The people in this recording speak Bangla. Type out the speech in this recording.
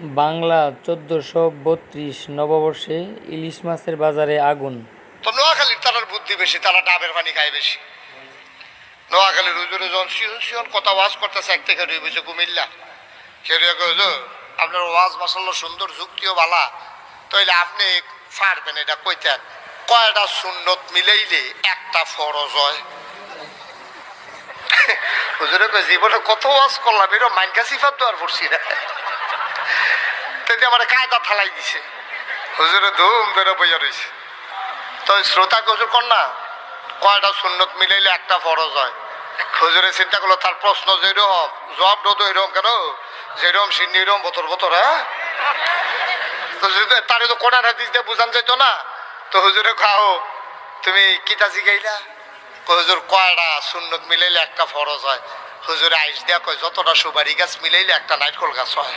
বাংলা চোদ্দশো বত্রিশ নববর্ষে ইলিশ মাছের বাজারে আগুন। তো নোয়াখালীর তারার বুদ্ধি বেশি, তারা ডাবের পানি খায় বেশি। নোয়াখালীর হুজুরে যখন সিহন সিহন কথা ওয়াজ করতেছে, এক থেকে দুই বছর কুমিল্লা। সেটা হুজুর, আপনার ওয়াজ মাসাল্লাহ সুন্দর, যুক্তিও বালা। তাইলে আপনি পারবেন এটা কইতেন কয়টা সুন্নত মিলাইলে একটা ফরজ হয়? হুজুরে কই জীবনে কত ওয়াজ করলাম এটা মাইনকা সিফাত তো আর পড়ছি না। তাই আমার কায়দা থালাই দিছে। হুজুরে ধুম ধরে বইয়া রয়েছে তো শ্রোতা কর না কয়টা সুন্নত মিলাইলে একটা ফরজ হয়? হুজুরে চিন্তা করল, তার প্রশ্ন যেরকম, জবাব দো এরকম কেন? যেরকম সিন্নি, এরকম বতর বতর হ্যাঁ? তো যদি তারে তো কোরআন হাদিস দিয়ে বুঝান যেত না, তো হুজুরে খাও তুমি কিতা শিখাইলা হুজুর, কয়টা সুন্নত মিলাইলে একটা ফরজ হয়? হুজুরে আইস দিয়া কয়, যতটা সুপারি গাছ মিলাইলে একটা নাইটকল গাছ হয়।